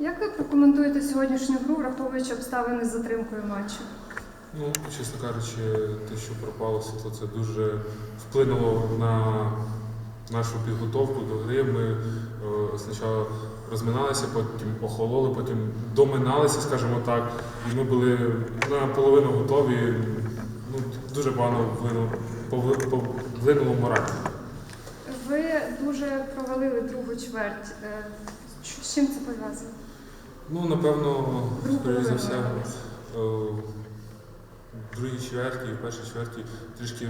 Як ви прокоментуєте сьогоднішню гру, враховуючи обставини з затримкою матчу? Ну, чесно кажучи, те, що пропало світло, це дуже вплинуло на нашу підготовку до гри. Ми е, спочатку розминалися, потім охололи, потім доминалися, скажімо так. І ми були наполовину готові. Ну, дуже погано вплинуло, мораль. Ви дуже провалили другу чверть. Е, З чим це пов'язано? Ну, напевно, Другу скоріше за все, е, в другій чверті, в першій чверті трішки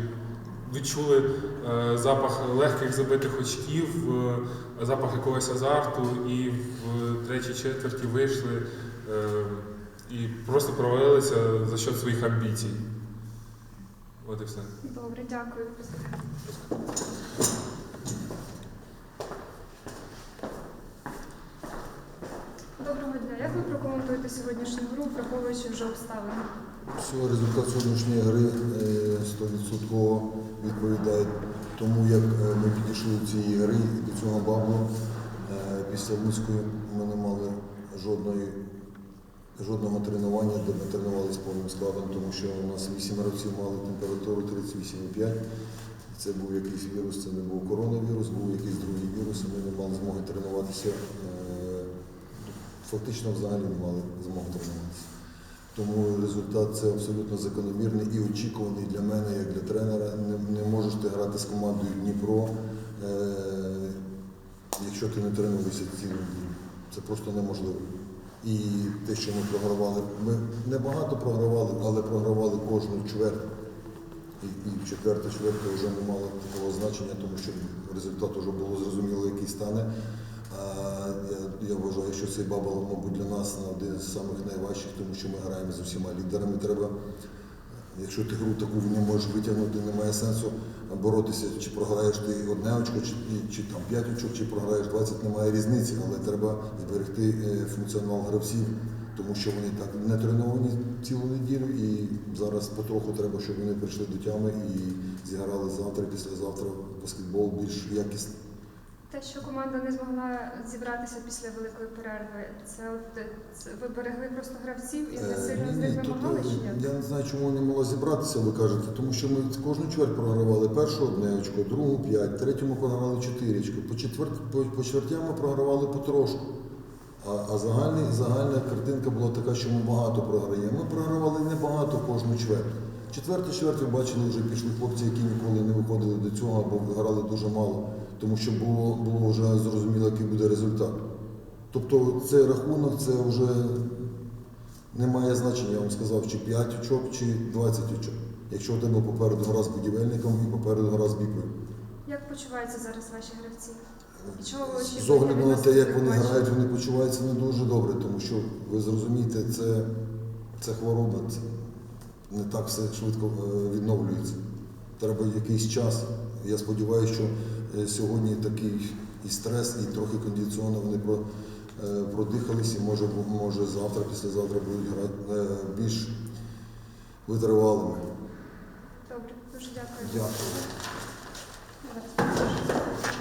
відчули е, запах легких забитих очків, е, запах якогось азарту, і в третій четверті вийшли і просто провалилися за счет своїх амбіцій. От і все. Добре, дякую. Прокоментуєте сьогоднішню гру, враховуючи вже обставини? Все, результат сьогоднішньої гри е, 100% відповідає тому, як е, ми підійшли до цієї гри і до цього баблу. Е, Після Луцької ми не мали жодної, жодного тренування, де ми тренувалися повним складом, тому що у нас 8 гравців мали температуру 38,5. Це був якийсь вірус, це не був коронавірус, був якийсь другий вірус, і ми не мали змоги тренуватися. Фактично взагалі не мали змоги тренуватися. Тому результат це абсолютно закономірний і очікуваний для мене, як для тренера. Не, не можеш ти грати з командою Дніпро, е, якщо ти не тренуєшся цілу дію. Це просто неможливо. І те, що ми програвали, ми небагато програвали, але програвали кожну чверть. І, і четверта чверта вже не мала такого значення, тому що результат вже було зрозуміло, який стане. Я, вважаю, що цей бабл, мабуть, для нас один з самих найважчих, тому що ми граємо з усіма лідерами. Треба, якщо ти гру таку не можеш витягнути, немає сенсу боротися, чи програєш ти одне очко, чи, чи там п'ять очок, чи програєш 20, немає різниці, але треба зберегти е, функціонал гравців, тому що вони так не треновані цілу неділю, і зараз потроху треба, щоб вони прийшли до тями і зіграли завтра, післязавтра баскетбол більш якісний. Те, що команда не змогла зібратися після великої перерви, це, от, це ви берегли просто гравців і не Е, сильно з них вимагали е, чи як? Я не знаю, чому не могла зібратися, ви кажете, тому що ми кожну чверть програвали першу одне очко, другу п'ять, третю ми програвали чотири очко. По, четверть, по, по чвертям ми програвали потрошку. А, а загальний, загальна картинка була така, що ми багато програємо. Ми програвали небагато кожну чверть. Четверту чверть бачили, вже пішли хлопці, які ніколи не виходили до цього або грали дуже мало, тому що було, було вже зрозуміло, який буде результат. Тобто цей рахунок це вже не має значення, я вам сказав, чи 5 очок, чи 20 очок. Якщо у тебе попереду гра з будівельником і попереду гра з біпою. Як почуваються зараз ваші гравці? І чого ви З огляду на те, як вони грають, вони почуваються не дуже добре, тому що ви зрозумієте, це, це хвороба, це не так все швидко е, відновлюється. Треба якийсь час. Я сподіваюся, що е, сьогодні такий і стрес, і трохи кондиціонно вони е, продихались, і може, може завтра, післязавтра будуть грати більш витривалими. Добре, дуже дякую. Дякую.